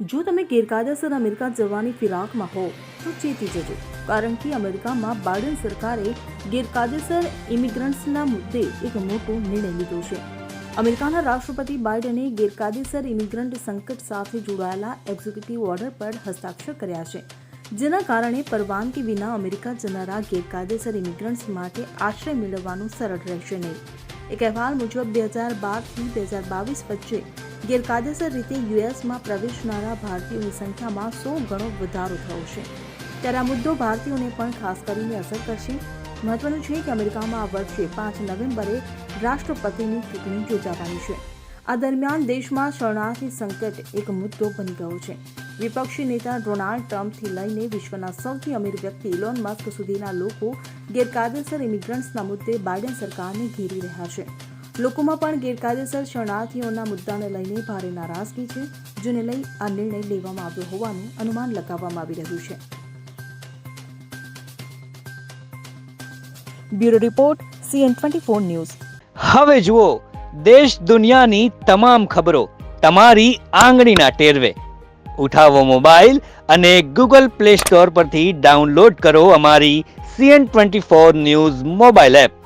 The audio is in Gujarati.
જો તમે ગેરકાયદેસર અમેરિકા જવાની ફિરાકમાં હો તો ચેતી જજો. કારણ કે અમેરિકામાં બાઇડન સરકારે ગેરકાયદેસર ઇમિગ્રન્ટ્સના મુદ્દે એક મોટો નિર્ણય લીધો છે. અમેરિકાના રાષ્ટ્રપતિ બાઇડને ગેરકાયદેસર ઇમિગ્રન્ટ સંકટ સાથે જોડાયેલા એક્ઝિક્યુટિવ ઓર્ડર પર હસ્તાક્ષર કર્યા છે. જેના કારણે પરવાનગી વિના અમેરિકા જનારા ગેરકાયદેસર ઇમિગ્રન્ટ્સ માટે આશ્રય મેળવવાનું સરળ રહેશે નહીં. એક અહેવાલ મુજબ, બે હજાર બારથી બે હજાર બાવીસ વચ્ચે ગેરકાયદેસર રીતે યુએસમાં પ્રવેશનારા ભારતીયોની સંખ્યામાં સો ગણો વધારો થયો છે. ત્યારે આ મુદ્દો ભારતીયોને પણ ખાસ કરીને અસર કરશે. મહત્વનું છે કે અમેરિકામાં આ વર્ષે પાંચ નવેમ્બરે રાષ્ટ્રપતિની ચૂંટણી યોજાવાની છે. આ દરમિયાન દેશમાં શરણાર્થી સંકટ એક મુદ્દો બની ગયો છે. વિપક્ષી નેતા ડોનાલ્ડ ટ્રમ્પથી લઈને વિશ્વના સૌથી અમીર વ્યક્તિ ઇલોન મસ્ક સુધીના લોકો ગેરકાયદેસર ઇમિગ્રન્ટ્સના મુદ્દે બાઇડન સરકારને ઘેરી રહ્યા છે. લોકોમાં પણ ગેરકાયદેસર શરણાર્થીઓના મુદ્દાને લઈને ભારે નારાજગી છે, જેને લઈ આ નિર્ણય લેવામાં આવ્યો હોવાનું અનુમાન લગાવવામાં આવી રહ્યું છે. Bureau report, CN twenty four news. હવે જુઓ, દેશ દુનિયાની તમામ ખબરો તમારી આંગળીના ટેરવે. ઉઠાવો મોબાઈલ અને ગૂગલ પ્લે સ્ટોર પરથી ડાઉનલોડ કરો અમારી CN twenty four news mobile app.